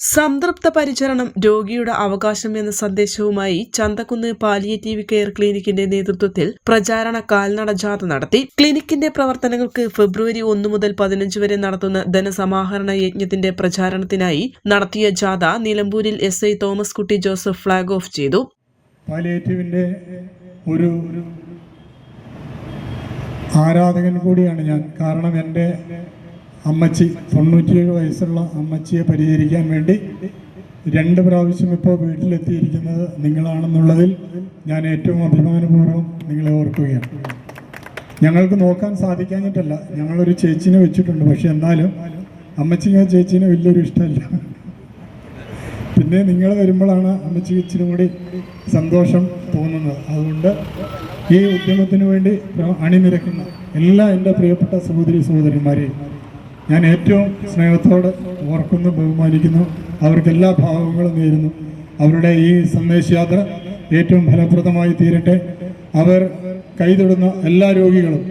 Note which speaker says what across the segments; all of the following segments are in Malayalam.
Speaker 1: സംതൃപ്ത പരിചരണം രോഗിയുടെ അവകാശം എന്ന സന്ദേശവുമായി ചന്തക്കുന്ന് പാലിയേറ്റീവ് കെയർ ക്ലിനിക്കിന്റെ നേതൃത്വത്തിൽ പ്രചാരണ കാൽനട ജാഥ നടത്തി. ക്ലിനിക്കിന്റെ പ്രവർത്തനങ്ങൾക്ക് ഫെബ്രുവരി ഒന്ന് മുതൽ പതിനഞ്ച് വരെ നടത്തുന്ന ധനസമാഹരണ യജ്ഞത്തിന്റെ പ്രചാരണത്തിനായി നടത്തിയ ജാഥ നിലമ്പൂരിൽ S I Thomas Kutty Joseph flag off ചെയ്തു.
Speaker 2: പാലിയേറ്റീവിന്റെ ഒരു ആരാധകൻ കൂടിയാണ് ഞാൻ. കാരണം എന്റെ അമ്മച്ചി തൊണ്ണൂറ്റിയേഴ് വയസ്സുള്ള അമ്മച്ചിയെ പരിഹരിക്കാൻ വേണ്ടി രണ്ട് പ്രാവശ്യം ഇപ്പോൾ വീട്ടിലെത്തിയിരിക്കുന്നത് നിങ്ങളാണെന്നുള്ളതിൽ ഞാൻ ഏറ്റവും അഭിമാനപൂർവം നിങ്ങളെ ഓർക്കുകയാണ്. ഞങ്ങൾക്ക് നോക്കാൻ സാധിക്കാഞ്ഞിട്ടല്ല ഞങ്ങളൊരു ചേച്ചിനെ വെച്ചിട്ടുണ്ട്. പക്ഷെ എന്നാലും അമ്മച്ചിക്ക് ചേച്ചിനെ വലിയൊരു ഇഷ്ടമല്ല. പിന്നെ നിങ്ങൾ വരുമ്പോഴാണ് അമ്മച്ചി ഇച്ചിരി കൂടി സന്തോഷം തോന്നുന്നത്. അതുകൊണ്ട് ഈ ഉദ്യമത്തിന് വേണ്ടി അണിനിരക്കുന്ന എല്ലാ എന്റെ പ്രിയപ്പെട്ട സഹോദരി സഹോദരന്മാരെയും ഞാൻ ഏറ്റവും സ്നേഹത്തോടെ ഓർക്കുന്നു ബഹുമാനിക്കുന്നു. അവർക്ക് എല്ലാ ഭാവങ്ങളും നേരുന്നു. അവരുടെ ഈ സന്ദേശയാത്ര ഏറ്റവും ഫലപ്രദമായി തീരട്ടെ. അവർ കൈതൊടുന്ന എല്ലാ രോഗികളും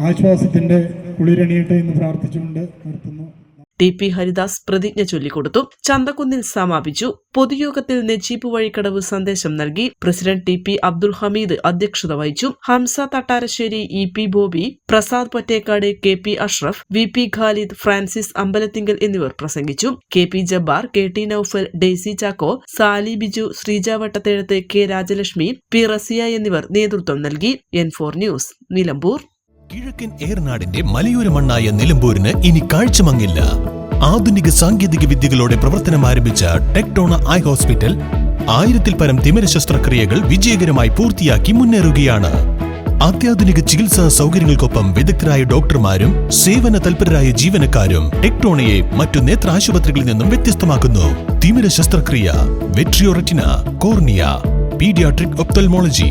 Speaker 2: ആശ്വാസത്തിന്റെ കുളിരണിയട്ടെ എന്ന് പ്രാർത്ഥിച്ചുകൊണ്ട് നിർത്തുന്നു.
Speaker 1: ടി പി ഹരിദാസ് പ്രതിജ്ഞ ചൊല്ലിക്കൊടുത്തു. ചന്തക്കുന്നിൽ സമാപിച്ചു. പൊതുയോഗത്തിൽ നജീബ് വഴിക്കടവ് സന്ദേശം നൽകി. President T P Abdul Hameed അധ്യക്ഷത വഹിച്ചു. Hamza Thattarassery E P Bobby Prasad Pottekkad K P Ashraf V P Khalid Francis Ambalathinkal എന്നിവർ പ്രസംഗിച്ചു. K P Jabbar K T Noufal Daisy Chacko Sali Biju Sreeja Vattathezhath K Rajalakshmi P Rasiya എന്നിവർ നേതൃത്വം നൽകി. N four news Nilambur.
Speaker 3: കിഴക്കൻ ഏർനാടിന്റെ മലയോര മണ്ണായ നിലമ്പൂരിന് ഇനി കാഴ്ചമങ്ങില്ല. ആധുനിക സാങ്കേതിക വിദ്യകളോടെ പ്രവർത്തനം ആരംഭിച്ച ടെക്ടോണ ഐ ഹോസ്പിറ്റൽ ആയിരത്തിൽ പരം തിമിര ശസ്ത്രക്രിയകൾ വിജയകരമായി പൂർത്തിയാക്കി മുന്നേറുകയാണ്. അത്യാധുനിക ചികിത്സാ സൗകര്യങ്ങൾക്കൊപ്പം വിദഗ്ധരായ ഡോക്ടർമാരും സേവന തൽപരരായ ജീവനക്കാരും ടെക്ടോണയെ മറ്റു നേത്ര ആശുപത്രികളിൽ നിന്നും വ്യത്യസ്തമാക്കുന്നു. തിമിര ശസ്ത്രക്രിയ vitreoretina cornea paediatric ophthalmology